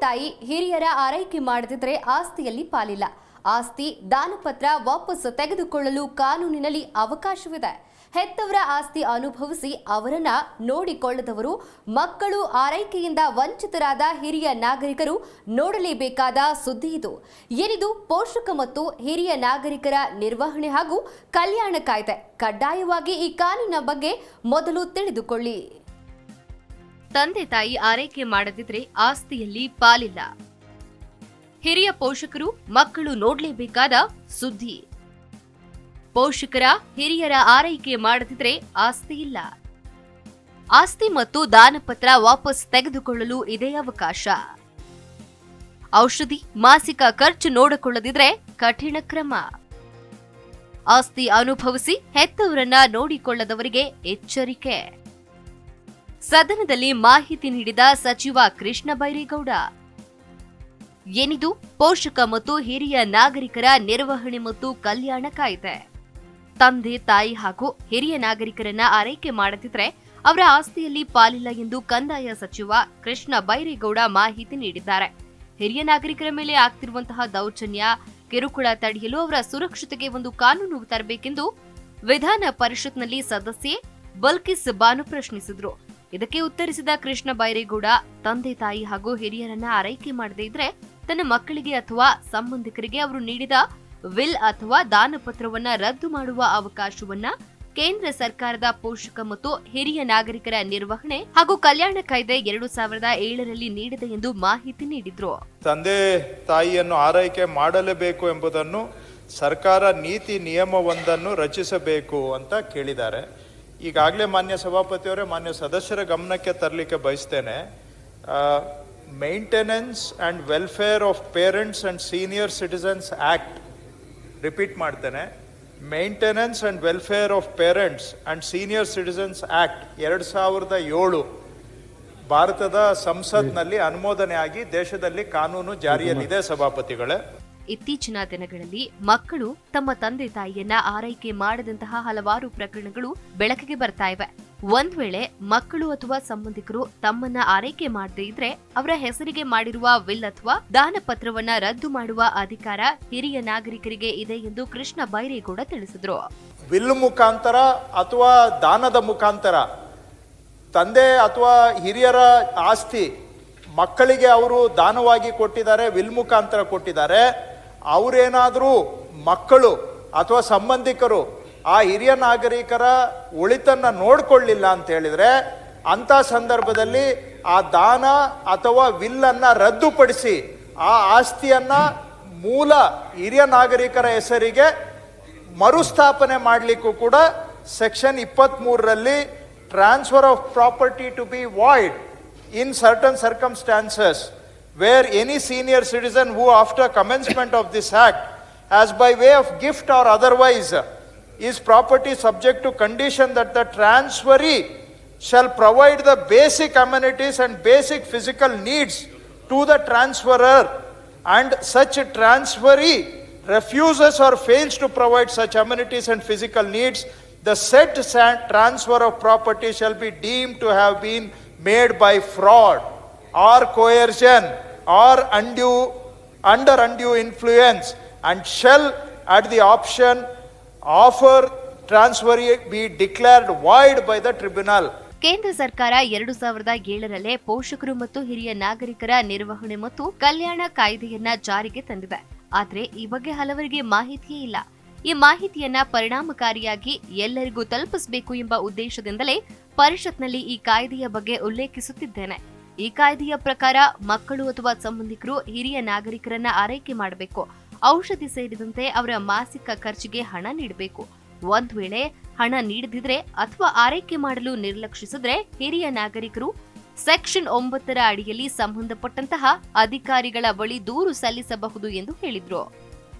ತಾಯಿ ಹಿರಿಯರ ಆರೈಕೆ ಮಾಡದಿದ್ರೆ ಆಸ್ತಿಯಲ್ಲಿ ಪಾಲಿಲ್ಲ. ಆಸ್ತಿ, ದಾನಪತ್ರ ವಾಪಸ್ ತೆಗೆದುಕೊಳ್ಳಲು ಕಾನೂನಿನಲ್ಲಿ ಅವಕಾಶವಿದೆ. ಹೆತ್ತವರ ಆಸ್ತಿ ಅನುಭವಿಸಿ ಅವರನ್ನ ನೋಡಿಕೊಳ್ಳದವರು, ಮಕ್ಕಳು ಆರೈಕೆಯಿಂದ ವಂಚಿತರಾದ ಹಿರಿಯ ನಾಗರಿಕರು ನೋಡಲೇಬೇಕಾದ ಸುದ್ದಿ ಇದು. ಏನಿದು, ಪೋಷಕ ಮತ್ತು ಹಿರಿಯ ನಾಗರಿಕರ ನಿರ್ವಹಣೆ ಹಾಗೂ ಕಲ್ಯಾಣ ಕಾಯ್ದೆ ಕಡ್ಡಾಯವಾಗಿ ಈ ಕಾನೂನಿನ ಬಗ್ಗೆ ಮೊದಲು ತಿಳಿದುಕೊಳ್ಳಿ. ತಂದೆ ತಾಯಿ ಆರೈಕೆ ಮಾಡದಿದ್ರೆ ಆಸ್ತಿಯಲ್ಲಿ ಪಾಲಿಲ್ಲ. ಹಿರಿಯ ಪೋಷಕರು ಮಕ್ಕಳು ನೋಡಲೇಬೇಕಾದ ಸುದ್ದಿ. ಪೋಷಕರ, ಹಿರಿಯರ ಆರೈಕೆ ಮಾಡದಿದ್ರೆ ಆಸ್ತಿ ಇಲ್ಲ. ಆಸ್ತಿ ಮತ್ತು ದಾನಪತ್ರ ವಾಪಸ್ ತೆಗೆದುಕೊಳ್ಳಲು ಇದೇ ಅವಕಾಶ. ಔಷಧಿ, ಮಾಸಿಕ ಖರ್ಚು ನೋಡಿಕೊಳ್ಳದಿದ್ರೆ ಕಠಿಣ ಕ್ರಮ. ಆಸ್ತಿ ಅನುಭವಿಸಿ ಹೆತ್ತವರನ್ನ ನೋಡಿಕೊಳ್ಳದವರಿಗೆ ಎಚ್ಚರಿಕೆ. ಸದನದಲ್ಲಿ ಮಾಹಿತಿ ನೀಡಿದ ಸಚಿವ ಕೃಷ್ಣ ಬೈರೇಗೌಡ. ಏನಿದು? ಪೋಷಕ ಮತ್ತು ಹಿರಿಯ ನಾಗರಿಕರ ನಿರ್ವಹಣೆ ಮತ್ತು ಕಲ್ಯಾಣ ಕಾಯ್ದೆ. ತಂದೆ, ತಾಯಿ ಹಾಗೂ ಹಿರಿಯ ನಾಗರಿಕರನ್ನ ಆರೈಕೆ ಮಾಡದಿದ್ರೆ ಅವರ ಆಸ್ತಿಯಲ್ಲಿ ಪಾಲಿಲ್ಲ ಎಂದು ಕಂದಾಯ ಸಚಿವ ಕೃಷ್ಣ ಬೈರೇಗೌಡ ಮಾಹಿತಿ ನೀಡಿದ್ದಾರೆ. ಹಿರಿಯ ನಾಗರಿಕರ ಮೇಲೆ ಆಗ್ತಿರುವಂತಹ ದೌರ್ಜನ್ಯ, ಕಿರುಕುಳ ತಡೆಯಲು ಅವರ ಸುರಕ್ಷತೆಗೆ ಒಂದು ಕಾನೂನು ತರಬೇಕೆಂದು ವಿಧಾನ ಪರಿಷತ್ನಲ್ಲಿ ಸದಸ್ಯೆ ಬಲ್ಕಿಸ್ ಬಾನು ಪ್ರಶ್ನಿಸಿದ್ರು. ಇದಕ್ಕೆ ಉತ್ತರಿಸಿದ ಕೃಷ್ಣ ಬೈರೇಗೌಡ, ತಂದೆ ತಾಯಿ ಹಾಗೂ ಹಿರಿಯರನ್ನ ಆರೈಕೆ ಮಾಡದೇ ಇದ್ರೆ ತನ್ನ ಮಕ್ಕಳಿಗೆ ಅಥವಾ ಸಂಬಂಧಿಕರಿಗೆ ಅವರು ನೀಡಿದ ವಿಲ್ ಅಥವಾ ದಾನಪತ್ರವನ್ನ ರದ್ದು ಮಾಡುವ ಅವಕಾಶವನ್ನ ಕೇಂದ್ರ ಸರ್ಕಾರದ ಪೋಷಕ ಮತ್ತು ಹಿರಿಯ ನಾಗರಿಕರ ನಿರ್ವಹಣೆ ಹಾಗೂ ಕಲ್ಯಾಣ ಕಾಯ್ದೆ ಎರಡು ಸಾವಿರದ ಏಳರಲ್ಲಿ ನೀಡಿದೆ ಎಂದು ಮಾಹಿತಿ ನೀಡಿದ್ರು. ತಂದೆ ತಾಯಿಯನ್ನು ಆರೈಕೆ ಮಾಡಲೇಬೇಕು ಎಂಬುದನ್ನು ಸರ್ಕಾರ ನೀತಿ ನಿಯಮವೊಂದನ್ನು ರಚಿಸಬೇಕು ಅಂತ ಕೇಳಿದ್ದಾರೆ. ಈಗಾಗಲೇ ಮಾನ್ಯ ಸಭಾಪತಿಯವರೇ ಮಾನ್ಯ ಸದಸ್ಯರ ಗಮನಕ್ಕೆ ತರಲಿಕ್ಕೆ ಬಯಸ್ತೇನೆ. Maintenance and welfare of parents and senior citizens act repeat ಮಾಡ್ತೇನೆ. Maintenance and welfare of parents and senior citizens act ಎರಡು ಸಾವಿರದ ಏಳು ಭಾರತದ ಸಂಸತ್ನಲ್ಲಿ ಅನುಮೋದನೆಯಾಗಿ ದೇಶದಲ್ಲಿ ಕಾನೂನು ಜಾರಿಯಲ್ಲಿದೆ ಸಭಾಪತಿಗಳೇ. ಇತ್ತೀಚಿನ ದಿನಗಳಲ್ಲಿ ಮಕ್ಕಳು ತಮ್ಮ ತಂದೆ ತಾಯಿಯನ್ನ ಆರೈಕೆ ಮಾಡದಂತಹ ಹಲವಾರು ಪ್ರಕರಣಗಳು ಬೆಳಕಿಗೆ ಬರ್ತಾ ಇವೆ. ಒಂದ್ ವೇಳೆ ಮಕ್ಕಳು ಅಥವಾ ಸಂಬಂಧಿಕರು ತಮ್ಮನ್ನ ಆರೈಕೆ ಮಾಡದೇ ಇದ್ರೆ ಅವರ ಹೆಸರಿಗೆ ಮಾಡಿರುವ ವಿಲ್ ಅಥವಾ ದಾನಪತ್ರವನ್ನ ರದ್ದು ಮಾಡುವ ಅಧಿಕಾರ ಹಿರಿಯ ನಾಗರಿಕರಿಗೆ ಇದೆ ಎಂದು ಕೃಷ್ಣ ಬೈರೇಗೌಡ ತಿಳಿಸಿದ್ರು. ವಿಲ್ ಮುಖಾಂತರ ಅಥವಾ ದಾನದ ಮುಖಾಂತರ ತಂದೆ ಅಥವಾ ಹಿರಿಯರ ಆಸ್ತಿ ಮಕ್ಕಳಿಗೆ ಅವರು ದಾನವಾಗಿ ಕೊಟ್ಟಿದ್ದಾರೆ, ವಿಲ್ ಮುಖಾಂತರ ಕೊಟ್ಟಿದ್ದಾರೆ. ಅವರೇನಾದರೂ ಮಕ್ಕಳು ಅಥವಾ ಸಂಬಂಧಿಕರು ಆ ಹಿರಿಯ ನಾಗರಿಕರ ಉಳಿತನ್ನು ನೋಡಿಕೊಳ್ಳಿಲ್ಲ ಅಂತ ಹೇಳಿದ್ರೆ ಅಂತ ಸಂದರ್ಭದಲ್ಲಿ ಆ ದಾನ ಅಥವಾ ವಿಲ್ಲನ್ನು ರದ್ದುಪಡಿಸಿ ಆ ಆಸ್ತಿಯನ್ನ ಮೂಲ ಹಿರಿಯ ನಾಗರಿಕರ ಹೆಸರಿಗೆ ಮರುಸ್ಥಾಪನೆ ಮಾಡಲಿಕ್ಕೂ ಕೂಡ section ಇಪ್ಪತ್ತ್ಮೂರರಲ್ಲಿ transfer of property to be void in certain circumstances. where any senior citizen who after commencement of this act has, by way of gift or otherwise is property subject to condition that the transferee shall provide the basic amenities and basic physical needs to the transferor and such transferee refuses or fails to provide such amenities and physical needs the said transfer of property shall be deemed to have been made by fraud or coercion. Or undue under undue influence and shall, at the option, offer, transfer, be declared void by the tribunal. ಕೇಂದ್ರ ಸರ್ಕಾರ ಎರಡು ಸಾವಿರದ ಏಳರಲ್ಲೇ ಪೋಷಕರು ಮತ್ತು ಹಿರಿಯ ನಾಗರಿಕರ ನಿರ್ವಹಣೆ ಮತ್ತು ಕಲ್ಯಾಣ ಕಾಯ್ದೆಯನ್ನ ಜಾರಿಗೆ ತಂದಿದೆ. ಆದರೆ ಈ ಬಗ್ಗೆ ಹಲವರಿಗೆ ಮಾಹಿತಿಯೇ ಇಲ್ಲ. ಈ ಮಾಹಿತಿಯನ್ನ ಪರಿಣಾಮಕಾರಿಯಾಗಿ ಎಲ್ಲರಿಗೂ ತಲುಪಿಸಬೇಕು ಎಂಬ ಉದ್ದೇಶದಿಂದಲೇ ಪರಿಷತ್ನಲ್ಲಿ ಈ ಕಾಯ್ದೆಯ ಬಗ್ಗೆ ಉಲ್ಲೇಖಿಸುತ್ತಿದ್ದೇನೆ. ಈ ಕಾಯ್ದೆಯ ಪ್ರಕಾರ ಮಕ್ಕಳು ಅಥವಾ ಸಂಬಂಧಿಕರು ಹಿರಿಯ ನಾಗರಿಕರನ್ನ ಆರೈಕೆ ಮಾಡಬೇಕು. ಔಷಧಿ ಸೇರಿದಂತೆ ಅವರ ಮಾಸಿಕ ಖರ್ಚಿಗೆ ಹಣ ನೀಡಬೇಕು. ಒಂದ್ ವೇಳೆ ಹಣ ನೀಡದಿದ್ರೆ ಅಥವಾ ಆರೈಕೆ ಮಾಡಲು ನಿರ್ಲಕ್ಷಿಸಿದ್ರೆ ಹಿರಿಯ ನಾಗರಿಕರು ಸೆಕ್ಷನ್ ಒಂಬತ್ತರ ಅಡಿಯಲ್ಲಿ ಸಂಬಂಧಪಟ್ಟಂತಹ ಅಧಿಕಾರಿಗಳ ಬಳಿ ದೂರು ಸಲ್ಲಿಸಬಹುದು ಎಂದು ಹೇಳಿದ್ರು.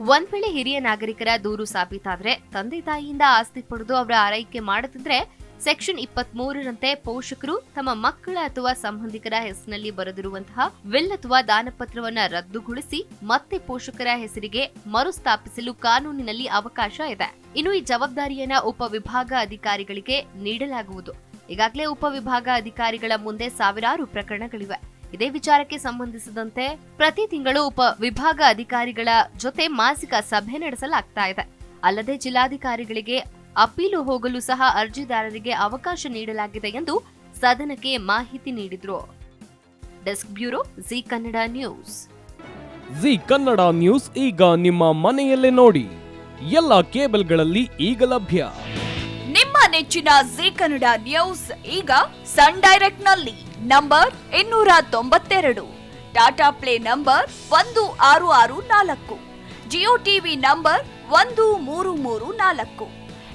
ಒಂದ್ ವೇಳೆ ಹಿರಿಯ ನಾಗರಿಕರ ದೂರು ಸಾಬೀತಾದ್ರೆ ತಂದೆ ತಾಯಿಯಿಂದ ಆಸ್ತಿ ಪಡೆದು ಅವರ ಆರೈಕೆ ಮಾಡದಿದ್ರೆ ಸೆಕ್ಷನ್ ಇಪ್ಪತ್ತ್ ಮೂರರಂತೆ ಪೋಷಕರು ತಮ್ಮ ಮಕ್ಕಳ ಅಥವಾ ಸಂಬಂಧಿಕರ ಹೆಸರಿನಲ್ಲಿ ಬರೆದಿರುವಂತಹ ವಿಲ್ ಅಥವಾ ದಾನಪತ್ರವನ್ನ ರದ್ದುಗೊಳಿಸಿ ಮತ್ತೆ ಪೋಷಕರ ಹೆಸರಿಗೆ ಮರುಸ್ಥಾಪಿಸಲು ಕಾನೂನಿನಲ್ಲಿ ಅವಕಾಶ ಇದೆ. ಇನ್ನು ಈ ಜವಾಬ್ದಾರಿಯನ್ನ ಉಪವಿಭಾಗ ಅಧಿಕಾರಿಗಳಿಗೆ ನೀಡಲಾಗುವುದು. ಈಗಾಗಲೇ ಉಪವಿಭಾಗ ಅಧಿಕಾರಿಗಳ ಮುಂದೆ ಸಾವಿರಾರು ಪ್ರಕರಣಗಳಿವೆ. ಇದೇ ವಿಚಾರಕ್ಕೆ ಸಂಬಂಧಿಸಿದಂತೆ ಪ್ರತಿ ತಿಂಗಳು ಉಪ ವಿಭಾಗ ಅಧಿಕಾರಿಗಳ ಜೊತೆ ಮಾಸಿಕ ಸಭೆ ನಡೆಸಲಾಗ್ತಾ ಇದೆ. ಅಲ್ಲದೆ ಜಿಲ್ಲಾಧಿಕಾರಿಗಳಿಗೆ ಅಪೀಲು ಹೋಗಲು ಸಹ ಅರ್ಜಿದಾರರಿಗೆ ಅವಕಾಶ ನೀಡಲಾಗಿದೆ ಎಂದು ಸದನಕ್ಕೆ ಮಾಹಿತಿ ನೀಡಿದರು. Desk bureau Zee Kannada news. Zee Kannada news ಈಗ ನಿಮ್ಮ ಮನೆಯಲ್ಲೇ ನೋಡಿ. ಎಲ್ಲ ಕೇಬಲ್ಗಳಲ್ಲಿ ಈಗ ಲಭ್ಯ. ನಿಮ್ಮ ನೆಚ್ಚಿನ ಜಿ ಕನ್ನಡ ನ್ಯೂಸ್ ಈಗ ಸನ್ ಡೈರೆಕ್ಟ್ನಲ್ಲಿ ನಂಬರ್ ಇನ್ನೂರ ತೊಂಬತ್ತೆರಡು. ಟಾಟಾ ಪ್ಲೇ ನಂಬರ್ ಒಂದು ಆರು ಆರು ನಾಲ್ಕು. ಜಿಯೋ ಟಿವಿ ನಂಬರ್ ಒಂದು ಮೂರು ಮೂರು ನಾಲ್ಕು.